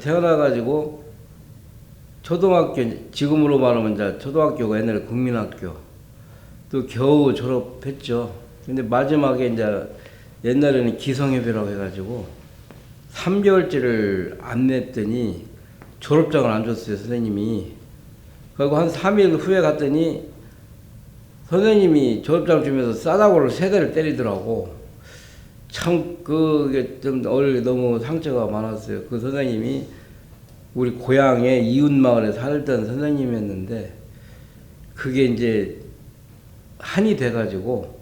태어나가지고 초등학교 지금으로 말하면 이제 초등학교가 옛날에 국민학교 또 겨우 졸업했죠. 근데 마지막에 이제 옛날에는 기성협의라고 해가지고 3개월째를 안 냈더니 졸업장을 안 줬어요 선생님이. 그리고 한 3일 후에 갔더니 선생님이 졸업장 주면서 싸다고를 세 대를 때리더라고. 참 그게 좀 어릴 너무 상처가 많았어요. 그 선생님이 우리 고향에 이웃 마을에 살던 선생님이었는데 그게 이제 한이 돼가지고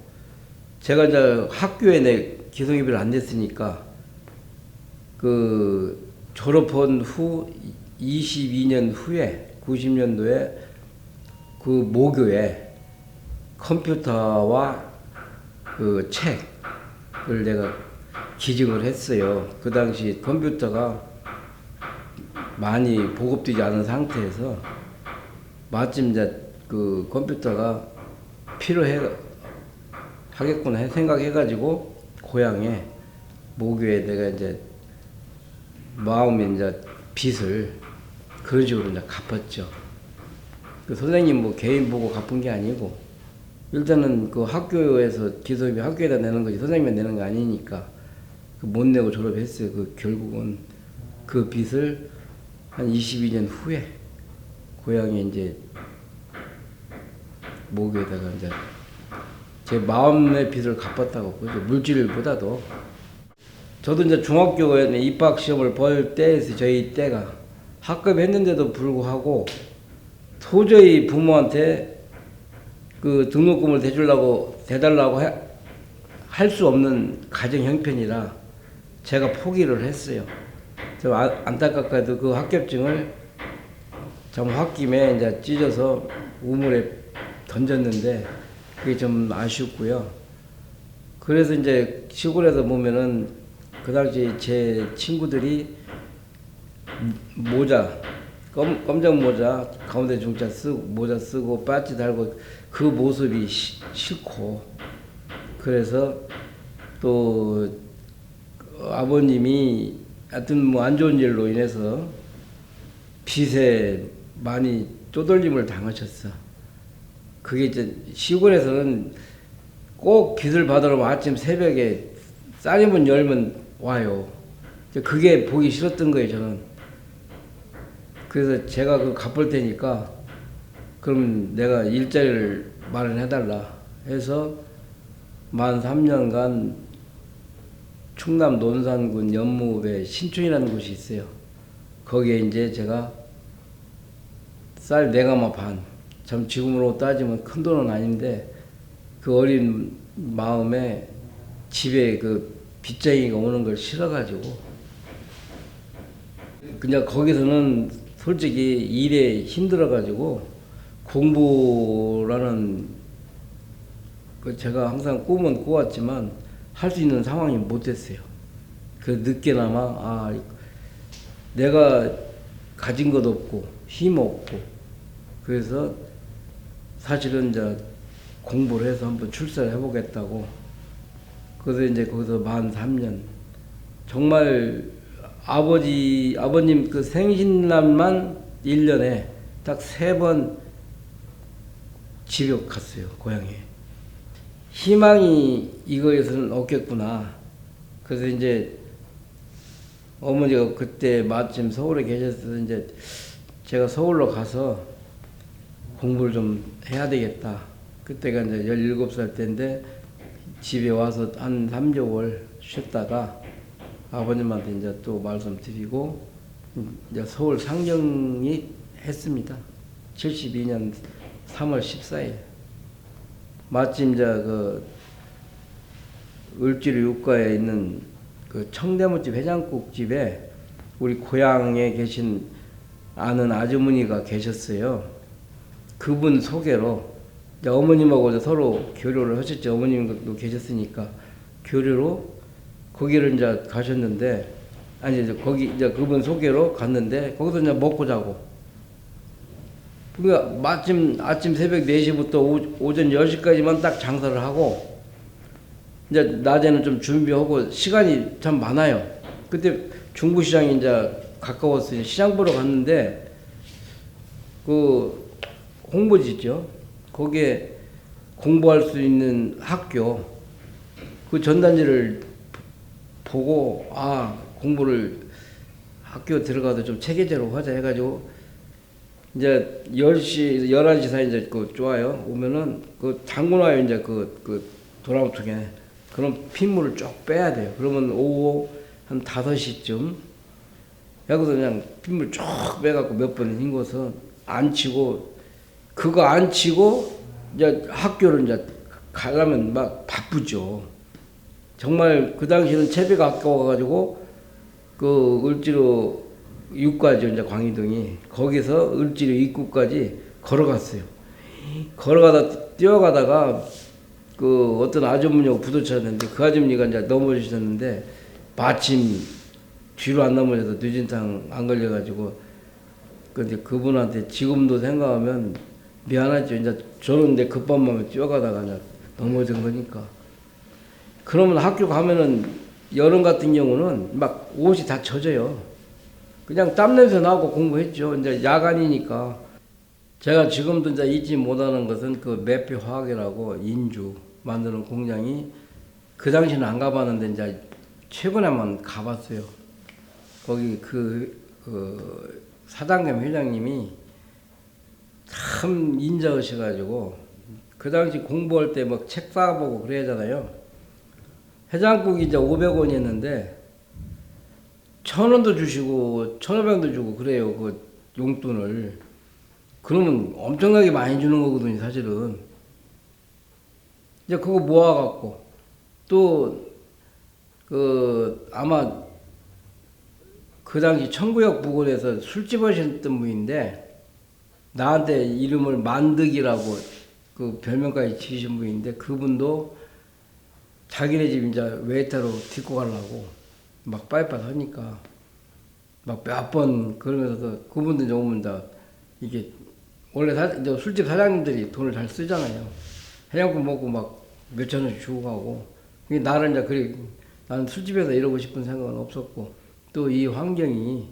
제가 이제 학교에 내 기성입을 안 냈으니까 그 졸업한 후 22년 후에 90년도에 그 모교에 컴퓨터와 그 책 을 내가 기증을 했어요. 그 당시 컴퓨터가 많이 보급되지 않은 상태에서 마침 이제 그 컴퓨터가 필요해 하겠구나 해- 생각해가지고 고향에 모교에 내가 이제 마음에 이제 빚을 그런 식으로 이제 갚았죠. 그 선생님 뭐 개인 보고 갚은 게 아니고 일단은 그 학교에서 기소비 학교에다 내는 거지 선생님이 내는 거 아니니까 그 못 내고 졸업했어요. 그 결국은 그 빚을 한 22년 후에 고향에 이제 목에다가 이제 제 마음의 빚을 갚았다고 보죠. 물질보다도 저도 이제 중학교에 입학 시험을 볼 때에서 저희 때가 합격했는데도 불구하고 도저히 부모한테 그 등록금을 대주려고 대달라고 할 수 없는 가정 형편이라 제가 포기를 했어요. 좀 아- 안타깝게도 그 합격증을 좀 홧김에 이제 찢어서 우물에 던졌는데 그게 좀 아쉽고요. 그래서 이제 시골에서 보면은 그 당시 제 친구들이 모자 검, 검정 모자 가운데 중자 쓰고 모자 쓰고 빠지 달고 그 모습이 시- 싫고 그래서 또 아버님이 하여튼 뭐 안 좋은 일로 인해서 빚에 많이 쪼들림을 당하셨어. 그게 이제 시골에서는 꼭 빚을 받으러 아침 새벽에 쌀이문 열면 와요. 그게 보기 싫었던 거예요, 저는. 그래서 제가 그 갚을 테니까 그럼 내가 일자리를 마련해달라 해서 만 3년간 충남 논산군 연무읍에 신촌이라는 곳이 있어요. 거기에 이제 제가 쌀 네가마 반, 참 지금으로 따지면 큰 돈은 아닌데 그 어린 마음에 집에 그 빚쟁이가 오는 걸 싫어가지고 그냥 거기서는 솔직히 일에 힘들어가지고 공부라는 그 제가 항상 꿈은 꾸었지만 할 수 있는 상황이 못 됐어요. 그 늦게나마 아 내가 가진 것 없고 힘 없고. 그래서 사실은 이제 공부를 해서 한번 출세를 해보겠다고. 그래서 이제 거기서 만 3년. 정말 아버지 아버님 그 생신날만 1년에 딱 세 번 집에 갔어요 고향에 희망이 이거에서는 없겠구나 그래서 이제 어머니가 그때 마침 서울에 계셔서 이제 제가 서울로 가서 공부를 좀 해야 되겠다. 그때가 이제 17살 때인데 집에 와서 한 3개월 쉬었다가 아버님한테 이제 또 말씀드리고 이제 서울 상경이 했습니다. 72년 3월 14일. 마침 이제 그 을지로 육가에 있는 그 청대무집 해장국 집에 우리 고향에 계신 아는 아주머니가 계셨어요. 그분 소개로 어머님하고 서로 교류를 하셨죠. 어머님도 계셨으니까 교류로 거기를 이제 가셨는데 아니 이제 거기 이제 그분 소개로 갔는데 거기서 이제 먹고 자고 그러니까 마침 아침 새벽 4시부터 오, 오전 10시까지만 딱 장사를 하고 이제 낮에는 좀 준비하고 시간이 참 많아요. 그때 중부시장이 이제 가까웠어요. 시장 보러 갔는데 그 홍보지 있죠. 거기에 공부할 수 있는 학교 그 전단지를 보고 아 공부를 학교 들어가도 좀 체계적으로 하자 해가지고 이제 10시, 11시 사이 이제 그 좋아요. 오면은 그 당근 와요. 이제 그, 그 도랑통에. 그럼 핏물을 쭉 빼야 돼요. 그러면 오후 한 5시쯤 여기서 그냥 핏물 쭉 빼갖고 몇 번 헹궈서 안 치고 그거 안 치고 이제 학교를 이제 가려면 막 바쁘죠. 정말 그 당시에는 채비가 아까워가지고 그 을지로 육가죠 이제 광희동이 거기서 을지로 입구까지 걸어갔어요. 걸어가다 뛰어가다가 그 어떤 아주머니하고 부딪혔는데 그 아주머니가 이제 넘어지셨는데 마침 뒤로 안 넘어져서 뇌진탕 안 걸려가지고 근데 그분한테 지금도 생각하면 미안하죠. 이제 내 급한 마음에 뛰어가다가 넘어진 거니까. 그러면 학교 가면은 여름 같은 경우는 막 옷이 다 젖어요. 그냥 땀 냄새 나고 공부했죠. 이제 야간이니까. 제가 지금도 이제 잊지 못하는 것은 그 매표 화학이라고 인주 만드는 공장이 그 당시는 안 가봤는데 이제 최근에만 가봤어요. 거기 그, 그 사장님 회장님이 참 인자하셔가지고 그 당시 공부할 때 막책 사보고 그래야잖아요. 해장국이 이제 500원이었는데 천 원도 주시고 천오백도 주고 그래요 그 용돈을. 그러면 엄청나게 많이 주는 거거든요 사실은. 이제 그거 모아갖고 또 그 아마 그 당시 청구역 부근에서 술집 하셨던 분인데 나한테 이름을 만득이라고 그 별명까지 지으신 분인데 그분도 자기네 집 이제 웨이터로 딛고 가려고 막 빠이빠이 하니까 막 몇 번 그러면서 그분들 오면 다 이게 원래 사, 이제 술집 사장님들이 돈을 잘 쓰잖아요. 해장국 먹고 막 몇천 원씩 주고 가고 이게 나는 이제 그래 나는 술집에서 이러고 싶은 생각은 없었고 또 이 환경이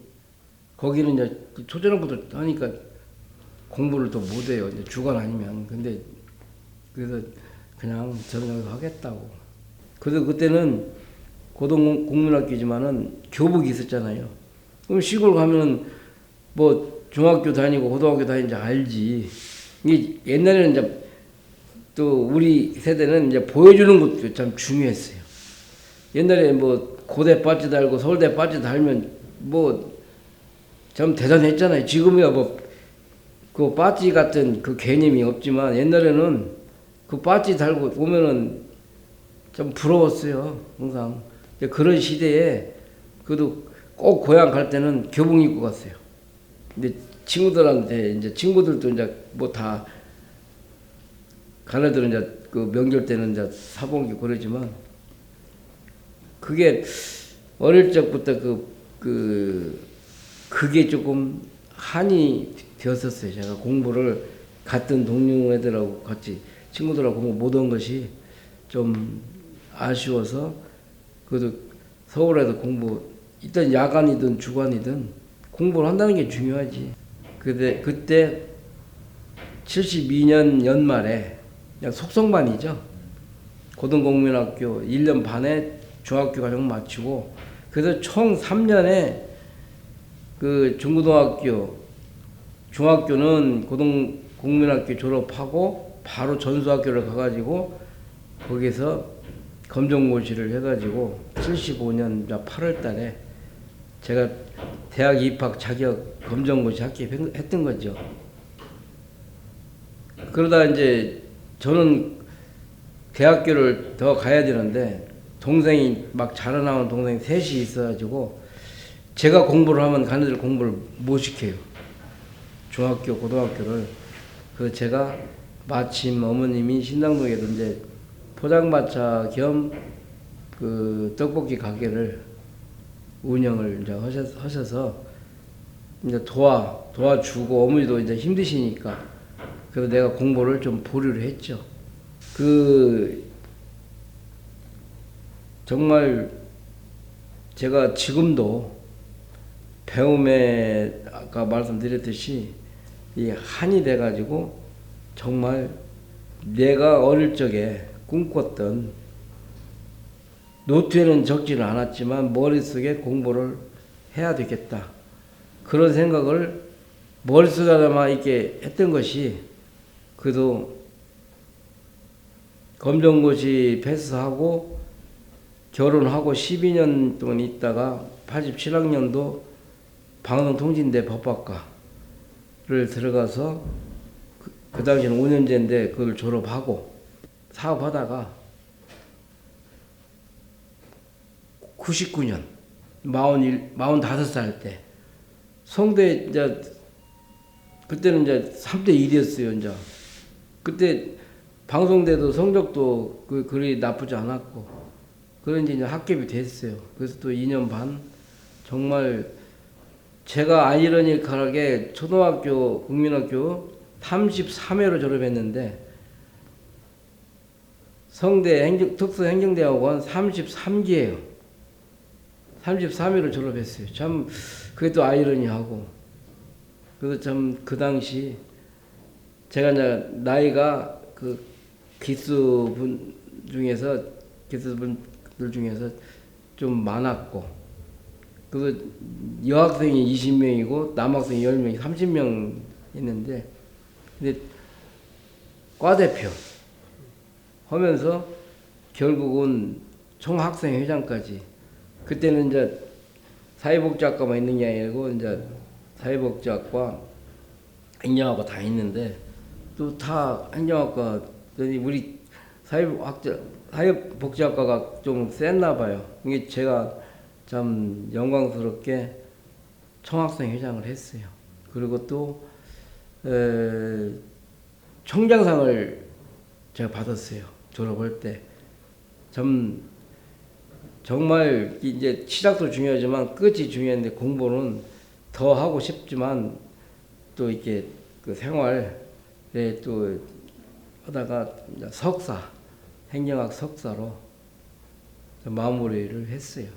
거기는 이제 초저녁부터 하니까 공부를 더 못해요. 이제 주간 아니면 근데 그래서 그냥 여기서 하겠다고. 그래서 그때는 고등국민학교지만은 교복이 있었잖아요. 그럼 시골 가면은 뭐 중학교 다니고 고등학교 다니는지 알지. 이게 옛날에는 이제 또 우리 세대는 이제 보여주는 것도 참 중요했어요. 옛날에 뭐 고대 빠지 달고 서울대 빠지 달면 뭐 참 대단했잖아요. 지금이야 뭐 그 빠지 같은 그 개념이 없지만 옛날에는 그 빠지 달고 오면은 좀 부러웠어요. 항상 그런 시대에 그래도 꼭 고향 갈 때는 교복 입고 갔어요. 근데 친구들한테 이제 친구들도 이제 뭐 다 가네들은 이제 그 명절 때는 이제 게 그러지만 그게 어릴 적부터 그, 그, 그게 조금 한이 되었었어요. 제가 공부를 같은 동료 애들하고 같이 친구들하고 공부 못한 것이 좀 아쉬워서 그래도 서울에서 공부 일단 야간이든 주간이든 공부를 한다는 게 중요하지. 그때 그때 72년 연말에 그냥 속성반이죠. 고등공민학교 1년 반에 중학교 과정 마치고 그래서 총 3년에 그 중고등학교 중학교는 고등공민학교 졸업하고 바로 전수학교를 가가지고 거기서 검정고시를 해가지고 75년 8월 달에 제가 대학 입학 자격 검정고시 합격했던 거죠. 그러다 이제 저는 대학교를 더 가야 되는데 동생이 막 자라나온 동생이 셋이 있어가지고 제가 공부를 하면 가네들 공부를 못 시켜요. 중학교, 고등학교를. 그 제가 마침 어머님이 신당동에도 이제 포장마차 겸 그 떡볶이 가게를 운영을 이제 하셔서, 이제 도와 도와주고 어머니도 이제 힘드시니까 그래서 내가 공부를 좀 보류를 했죠. 그 정말 제가 지금도 배움에 아까 말씀드렸듯이 이 한이 돼가지고 정말 내가 어릴 적에 꿈꿨던 노트에는 적지는 않았지만 머릿속에 공부를 해야 되겠다. 그런 생각을 머릿속에만 이렇게 했던 것이 그래도 검정고시 패스하고 결혼하고 12년 동안 있다가 87학년도 방송통신대 법학과를 들어가서 그, 그 당시에는 5년제인데 그걸 졸업하고 사업하다가 99년 41, 45살 때 성대 이제 그때는 이제 3대 1이었어요 이제 그때 방송대도 성적도 그 그리 나쁘지 않았고 그런지 이제 합격이 됐어요. 그래서 또 2년 반 정말 제가 아이러니컬하게 초등학교 국민학교 33회로 졸업했는데 성대 행정, 특수행정대학원 33기예요. 33회로 졸업했어요. 참 그게 또 아이러니하고 그래서 참 그 당시 제가 이제 나이가 그 기수분 중에서 기수분들 중에서 좀 많았고 그래서 여학생이 20명이고 남학생이 10명이 30명 있는데 근데 과대표 하면서 결국은 총학생 회장까지 그때는 이제 사회복지학과만 있는 게 아니고 이제 사회복지학과 행정학과 다 있는데 또 다 행정학과더니 우리 사회복지학과 사회복지학과가 좀 셌나 봐요. 이게 제가 참 영광스럽게 총학생 회장을 했어요. 그리고 또 에, 총장상을 제가 받았어요. 졸업할 때. 참 정말 이제 시작도 중요하지만 끝이 중요한데 공부는 더 하고 싶지만 또 이렇게 그 생활에 또 하다가 석사 행정학 석사로 마무리를 했어요.